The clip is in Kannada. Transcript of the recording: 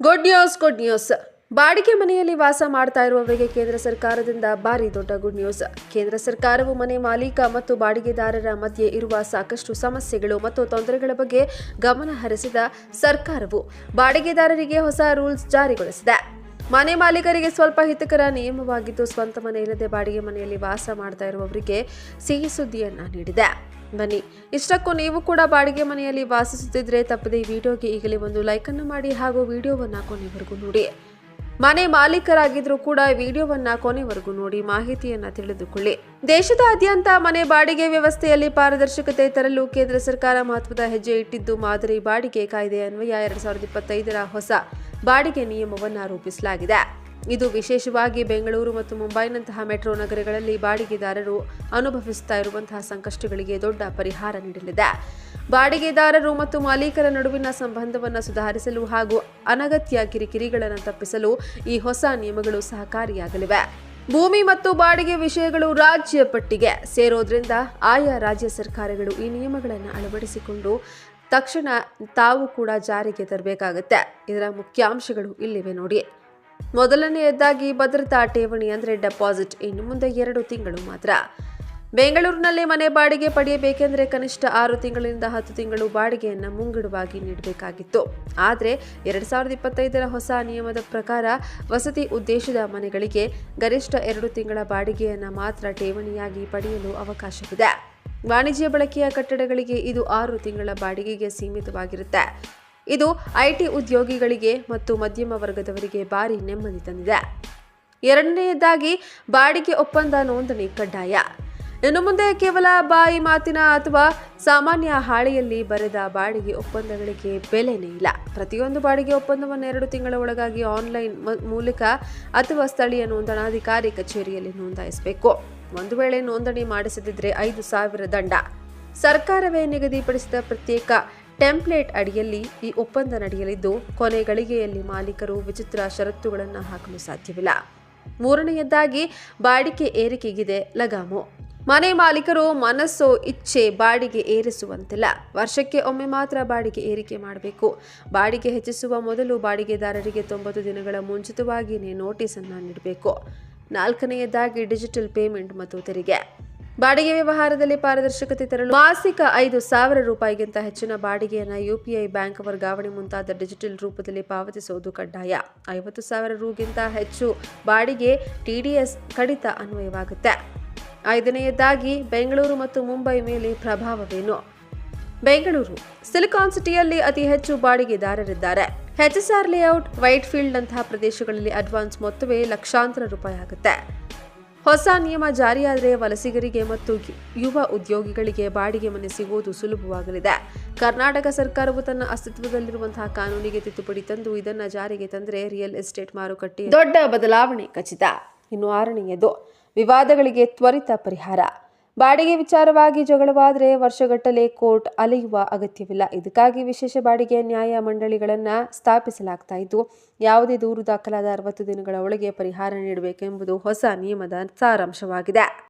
ಗುಡ್ ನ್ಯೂಸ್ ಗುಡ್ ನ್ಯೂಸ್ ಬಾಡಿಗೆ ಮನೆಯಲ್ಲಿ ವಾಸ ಮಾಡ್ತಾ ಇರುವವರಿಗೆ ಕೇಂದ್ರ ಸರ್ಕಾರದಿಂದ ಭಾರಿ ದೊಡ್ಡ ಗುಡ್ ನ್ಯೂಸ್ ಕೇಂದ್ರ ಸರ್ಕಾರವು ಮನೆ ಮಾಲೀಕ ಮತ್ತು ಬಾಡಿಗೆದಾರರ ಮಧ್ಯೆ ಇರುವ ಸಾಕಷ್ಟು ಸಮಸ್ಯೆಗಳು ಮತ್ತು ತೊಂದರೆಗಳ ಬಗ್ಗೆ ಗಮನ ಹರಿಸಿದ ಸರ್ಕಾರವು ಬಾಡಿಗೆದಾರರಿಗೆ ಹೊಸ ರೂಲ್ಸ್ ಜಾರಿಗೊಳಿಸಿದೆ. ಮನೆ ಮಾಲೀಕರಿಗೆ ಸ್ವಲ್ಪ ಹಿತಕರ ನಿಯಮವಾಗಿದ್ದು ಸ್ವಂತ ಮನೆ ಇಲ್ಲದೆ ಬಾಡಿಗೆ ಮನೆಯಲ್ಲಿ ವಾಸ ಮಾಡ್ತಾ ಇರುವವರಿಗೆ ಸಿಹಿ ಸುದ್ದಿಯನ್ನು ನೀಡಿದೆ. ಬನ್ನಿ. ಇಷ್ಟಕ್ಕೂ ನೀವು ಕೂಡ ಬಾಡಿಗೆ ಮನೆಯಲ್ಲಿ ವಾಸಿಸುತ್ತಿದ್ರೆ ತಪ್ಪದೆ ಈ ವಿಡಿಯೋಗೆ ಈಗಲೇ ಒಂದು ಲೈಕನ್ನು ಮಾಡಿ ಹಾಗೂ ವಿಡಿಯೋವನ್ನು ಕೊನೆವರೆಗೂ ನೋಡಿ. ಮನೆ ಮಾಲೀಕರಾಗಿದ್ರೂ ಕೂಡ ವಿಡಿಯೋವನ್ನ ಕೊನೆವರೆಗೂ ನೋಡಿ ಮಾಹಿತಿಯನ್ನು ತಿಳಿದುಕೊಳ್ಳಿ. ದೇಶದಾದ್ಯಂತ ಮನೆ ಬಾಡಿಗೆ ವ್ಯವಸ್ಥೆಯಲ್ಲಿ ಪಾರದರ್ಶಕತೆ ತರಲು ಕೇಂದ್ರ ಸರ್ಕಾರ ಮಹತ್ವದ ಹೆಜ್ಜೆ ಇಟ್ಟಿದ್ದು ಮಾದರಿ ಬಾಡಿಗೆ ಕಾಯ್ದೆ ಅನ್ವಯ ಎರಡ್ ಸಾವಿರದ ಇಪ್ಪತ್ತೈದರ ಹೊಸ ಬಾಡಿಗೆ ನಿಯಮವನ್ನು ರೂಪಿಸಲಾಗಿದೆ. ಇದು ವಿಶೇಷವಾಗಿ ಬೆಂಗಳೂರು ಮತ್ತು ಮುಂಬೈನಂತಹ ಮೆಟ್ರೋ ನಗರಗಳಲ್ಲಿ ಬಾಡಿಗೆದಾರರು ಅನುಭವಿಸುತ್ತಾ ಇರುವಂತಹ ಸಂಕಷ್ಟಗಳಿಗೆ ದೊಡ್ಡ ಪರಿಹಾರ ನೀಡಲಿದೆ. ಬಾಡಿಗೆದಾರರು ಮತ್ತು ಮಾಲೀಕರ ನಡುವಿನ ಸಂಬಂಧವನ್ನು ಸುಧಾರಿಸಲು ಹಾಗೂ ಅನಗತ್ಯ ಕಿರಿಕಿರಿಗಳನ್ನು ತಪ್ಪಿಸಲು ಈ ಹೊಸ ನಿಯಮಗಳು ಸಹಕಾರಿಯಾಗಲಿವೆ. ಭೂಮಿ ಮತ್ತು ಬಾಡಿಗೆ ವಿಷಯಗಳು ರಾಜ್ಯ ಪಟ್ಟಿಗೆ ಸೇರೋದ್ರಿಂದ ಆಯಾ ರಾಜ್ಯ ಸರ್ಕಾರಗಳು ಈ ನಿಯಮಗಳನ್ನು ಅಳವಡಿಸಿಕೊಂಡು ತಕ್ಷಣ ತಾವು ಕೂಡ ಜಾರಿಗೆ ತರಬೇಕಾಗುತ್ತೆ. ಇದರ ಮುಖ್ಯಾಂಶಗಳು ಇಲ್ಲಿವೆ ನೋಡಿ. ಮೊದಲನೆಯದಾಗಿ ಭದ್ರತಾ ಠೇವಣಿ ಅಂದರೆ ಡೆಪಾಸಿಟ್. ಇನ್ನು ಮುಂದೆ ಎರಡು ತಿಂಗಳು ಮಾತ್ರ. ಬೆಂಗಳೂರಿನಲ್ಲಿ ಮನೆ ಬಾಡಿಗೆ ಪಡೆಯಬೇಕೆಂದರೆ ಕನಿಷ್ಠ ಆರು ತಿಂಗಳಿಂದ ಹತ್ತು ತಿಂಗಳು ಬಾಡಿಗೆಯನ್ನು ಮುಂಗಡವಾಗಿ ನೀಡಬೇಕಾಗಿತ್ತು. ಆದರೆ ಎರಡು ಸಾವಿರದ ಇಪ್ಪತ್ತೈದರ ಹೊಸ ನಿಯಮದ ಪ್ರಕಾರ ವಸತಿ ಉದ್ದೇಶದ ಮನೆಗಳಿಗೆ ಗರಿಷ್ಠ ಎರಡು ತಿಂಗಳ ಬಾಡಿಗೆಯನ್ನು ಮಾತ್ರ ಠೇವಣಿಯಾಗಿ ಪಡೆಯಲು ಅವಕಾಶವಿದೆ. ವಾಣಿಜ್ಯ ಬಳಕೆಯ ಕಟ್ಟಡಗಳಿಗೆ ಇದು ಆರು ತಿಂಗಳ ಬಾಡಿಗೆಗೆ ಸೀಮಿತವಾಗಿರುತ್ತೆ. ಇದು ಐಟಿ ಉದ್ಯೋಗಿಗಳಿಗೆ ಮತ್ತು ಮಧ್ಯಮ ವರ್ಗದವರಿಗೆ ಭಾರಿ ನೆಮ್ಮದಿ ತಂದಿದೆ. ಎರಡನೆಯದಾಗಿ, ಬಾಡಿಗೆ ಒಪ್ಪಂದ ನೋಂದಣಿ ಕಡ್ಡಾಯ. ಇನ್ನು ಮುಂದೆ ಕೇವಲ ಬಾಯಿ ಮಾತಿನ ಅಥವಾ ಸಾಮಾನ್ಯ ಹಾಳೆಯಲ್ಲಿ ಬರೆದ ಬಾಡಿಗೆ ಒಪ್ಪಂದಗಳಿಗೆ ಬೆಲೆನೇ ಇಲ್ಲ. ಪ್ರತಿಯೊಂದು ಬಾಡಿಗೆ ಒಪ್ಪಂದವನ್ನು ಎರಡು ತಿಂಗಳ ಒಳಗಾಗಿ ಆನ್ಲೈನ್ ಮೂಲಕ ಅಥವಾ ಸ್ಥಳೀಯ ನೋಂದಣಾಧಿಕಾರಿ ಕಚೇರಿಯಲ್ಲಿ ನೋಂದಾಯಿಸಬೇಕು. ಒಂದು ವೇಳೆ ನೋಂದಣಿ ಮಾಡಿಸದಿದ್ದರೆ ಐದು ಸಾವಿರ ದಂಡ. ಸರ್ಕಾರವೇ ನಿಗದಿಪಡಿಸಿದ ಪ್ರತ್ಯೇಕ ಟೆಂಪ್ಲೇಟ್ ಅಡಿಯಲ್ಲಿ ಈ ಒಪ್ಪಂದ ನಡೆಯಲಿದ್ದು ಕೊನೆ ಗಳಿಗೆಯಲ್ಲಿ ಮಾಲೀಕರು ವಿಚಿತ್ರ ಷರತ್ತುಗಳನ್ನು ಹಾಕಲು ಸಾಧ್ಯವಿಲ್ಲ. ಮೂರನೆಯದಾಗಿ, ಬಾಡಿಗೆ ಏರಿಕೆಗಿದೆ ಲಗಾಮು. ಮನೆ ಮಾಲೀಕರು ಮನಸ್ಸು ಇಚ್ಛೆ ಬಾಡಿಗೆ ಏರಿಸುವಂತಿಲ್ಲ. ವರ್ಷಕ್ಕೆ ಒಮ್ಮೆ ಮಾತ್ರ ಬಾಡಿಗೆ ಏರಿಕೆ ಮಾಡಬೇಕು. ಬಾಡಿಗೆ ಹೆಚ್ಚಿಸುವ ಮೊದಲು ಬಾಡಿಗೆದಾರರಿಗೆ ತೊಂಬತ್ತು ದಿನಗಳ ಮುಂಚಿತವಾಗಿಯೇ ನೋಟಿಸ್ ಅನ್ನು ನೀಡಬೇಕು. ನಾಲ್ಕನೆಯದಾಗಿ, ಡಿಜಿಟಲ್ ಪೇಮೆಂಟ್ ಮತ್ತು ತೆರಿಗೆ. ಬಾಡಿಗೆ ವ್ಯವಹಾರದಲ್ಲಿ ಪಾರದರ್ಶಕತೆ ತರಲು ಮಾಸಿಕ ಐದು ಸಾವಿರ ರೂಪಾಯಿಗಿಂತ ಹೆಚ್ಚಿನ ಬಾಡಿಗೆಯನ್ನು ಯುಪಿಐ ಬ್ಯಾಂಕ್ ವರ್ಗಾವಣೆ ಮುಂತಾದ ಡಿಜಿಟಲ್ ರೂಪದಲ್ಲಿ ಪಾವತಿಸುವುದು ಕಡ್ಡಾಯ. ಐವತ್ತು ಸಾವಿರ ರೂಗಿಂತ ಹೆಚ್ಚು ಬಾಡಿಗೆ ಟಿಡಿಎಸ್ ಕಡಿತ ಅನ್ವಯವಾಗುತ್ತೆ. ಐದನೆಯದಾಗಿ, ಬೆಂಗಳೂರು ಮತ್ತು ಮುಂಬೈ ಮೇಲೆ ಪ್ರಭಾವವೇನು? ಬೆಂಗಳೂರು, ಸಿಲಿಕಾನ್ ಸಿಟಿಯಲ್ಲಿ ಅತಿ ಹೆಚ್ಚು ಬಾಡಿಗೆದಾರರಿದ್ದಾರೆ. ಎಚ್ಎಸ್ಆರ್ ಲೇಔಟ್ ವೈಟ್ ಫೀಲ್ಡ್ ಅಂತಹ ಪ್ರದೇಶಗಳಲ್ಲಿ ಅಡ್ವಾನ್ಸ್ ಮೊತ್ತವೇ ಲಕ್ಷಾಂತರ ರೂಪಾಯಿ ಆಗುತ್ತೆ. ಹೊಸ ನಿಯಮ ಜಾರಿಯಾದರೆ ವಲಸಿಗರಿಗೆ ಮತ್ತು ಯುವ ಉದ್ಯೋಗಿಗಳಿಗೆ ಬಾಡಿಗೆ ಮನೆ ಸಿಗುವುದು ಸುಲಭವಾಗಲಿದೆ. ಕರ್ನಾಟಕ ಸರ್ಕಾರವು ತನ್ನ ಅಸ್ತಿತ್ವದಲ್ಲಿರುವಂತಹ ಕಾನೂನಿಗೆ ತಿದ್ದುಪಡಿ ತಂದು ಇದನ್ನು ಜಾರಿಗೆ ತಂದರೆ ರಿಯಲ್ ಎಸ್ಟೇಟ್ ಮಾರುಕಟ್ಟೆ ದೊಡ್ಡ ಬದಲಾವಣೆ ಖಚಿತ. ಇನ್ನು ಆರನೆಯದು, ವಿವಾದಗಳಿಗೆ ತ್ವರಿತ ಪರಿಹಾರ. ಬಾಡಿಗೆ ವಿಚಾರವಾಗಿ ಜಗಳವಾದರೆ ವರ್ಷಗಟ್ಟಲೆ ಕೋರ್ಟ್ ಅಲೆಯುವ ಅಗತ್ಯವಿಲ್ಲ. ಇದಕ್ಕಾಗಿ ವಿಶೇಷ ಬಾಡಿಗೆ ನ್ಯಾಯ ಮಂಡಳಿಗಳನ್ನು ಸ್ಥಾಪಿಸಲಾಗ್ತಾ ಇದ್ದು, ಯಾವುದೇ ದೂರು ದಾಖಲಾದ ಅರವತ್ತು ದಿನಗಳ ಒಳಗೆ ಪರಿಹಾರ ನೀಡಬೇಕೆಂಬುದು ಹೊಸ ನಿಯಮದ ಸಾರಾಂಶವಾಗಿದೆ.